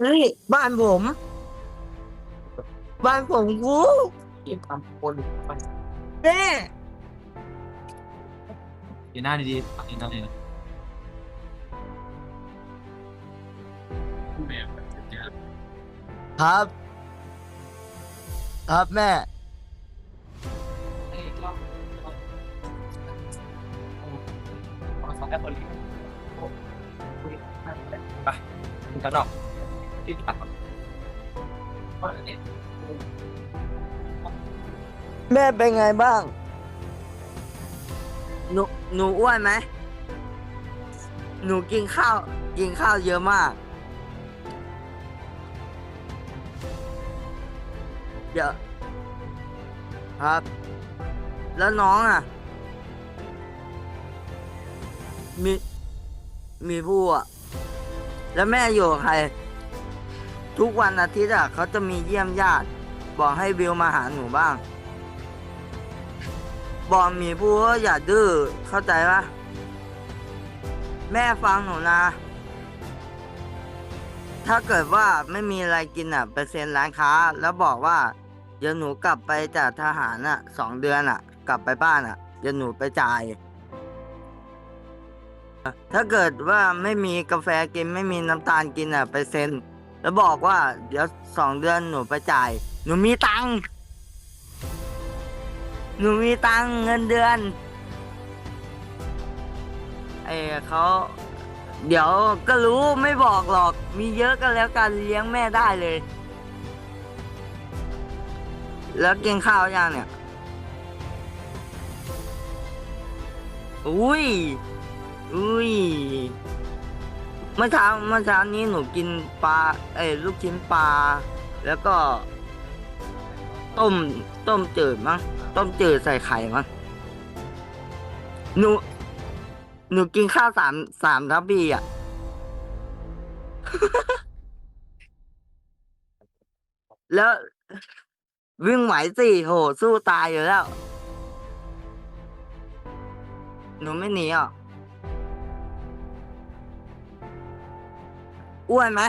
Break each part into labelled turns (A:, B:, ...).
A: เฮ้ยบ้านผม บ้านผมกู
B: เก็บความคนไป
A: แม่
B: ยืนหน้าดีๆยืนหน้าเลยนะแม่เจอ
A: ครับ ครับแม่
B: ไอ้รอบรอบสองแอปเปิลไปคุณกันออกที่ ตัดก่อนว่าเนี่ย
A: แม่เป็นไงบ้าง หนูหนูอ้วนไหม หนูกินข้าว กินข้าวเยอะมากเยอะครับ แล้วน้องอะ มี มีผู้อะ แล้วแม่อยู่กับใคร ทุกวันอาทิตย์อะเขาจะมีเยี่ยมญาติ บอกให้วิวมาหาหนูบ้าง บอกหมีผู้อย่าดื้อเข้าใจปะแม่ฟังหนูนะ ถ้าเกิดว่าไม่มีอะไรกินอะไปเซ็นร้านค้า แล้วบอกว่า เดี๋ยวหนูกลับไปจากทหารอะสองเดือนอะ กลับไปบ้านอะเดี๋ยวหนูไปจ่าย ถ้าเกิดว่าไม่มีกาแฟกินไม่มีน้ำตาลกินอะไปเซ็น แล้วบอกว่า เดี๋ยวสองเดือนหนูไปจ่าย หนูมีตังค์หนูมีตังค์เงินเดือนไอ้เขาเดี๋ยวก็รู้ไม่บอกหรอก มีเยอะก็แล้วกันเลี้ยงแม่ได้เลย แล้วกินข้าวยังเนี่ย อุ้ย อุ้ย เมื่อเช้าเมื่อเช้านี้หนูกินปลาเอ้ยลูกชิ้นปลาแล้วก็ ต้มต้มจืดมั้งต้มจืดใส่ไข่มั้งหนูหนูกินข้าวสามสามทัพพีอะ แล้ววิ่งไหวสิโห สู้ตายอยู่แล้ว หนูไม่หนีอะ อ้วนไหม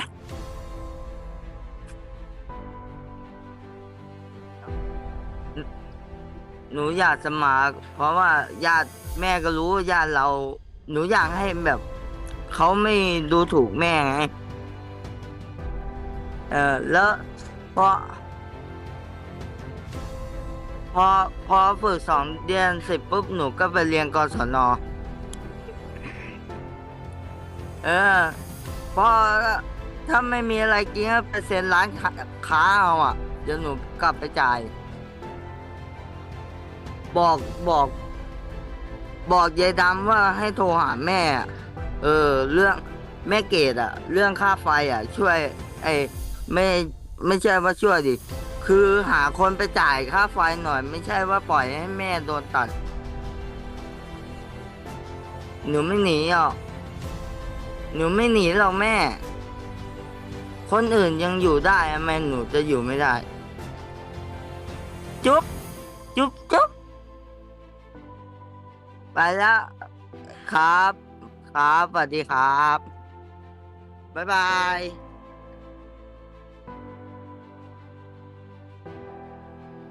A: หนูอยากสมัครเพราะว่าญาติแม่ก็รู้ญาติเรา หนูอยากให้แบบเขาไม่ดูถูกแม่ไงเออแล้วพอพอพอฝึกสองเดือนเสร็จปุ๊บหนูก็ไปเรียนกศน เออ พอถ้าไม่มีอะไรกินก็ไปเซ็นร้านค้าเอาอะ เดี๋ยวหนูกลับไปจ่าย บอกบอก บอกยายดำว่าให้โทรหาแม่ เออ เรื่องแม่เกดอะเรื่องค่าไฟอะช่วย ไอ้ไม่ไม่ใช่ว่าช่วยดิ คือหาคนไปจ่ายค่าไฟหน่อย ไม่ใช่ว่าปล่อยให้แม่โดนตัด หนูไม่หนีหรอก หนูไม่หนีหรอกแม่ คนอื่นยังอยู่ได้ทำไมหนูจะอยู่ไม่ได้ จุ๊บ จุ๊บจุ๊บไปแล้วครับ ครับสวัสดีครับ บ๊ายบาย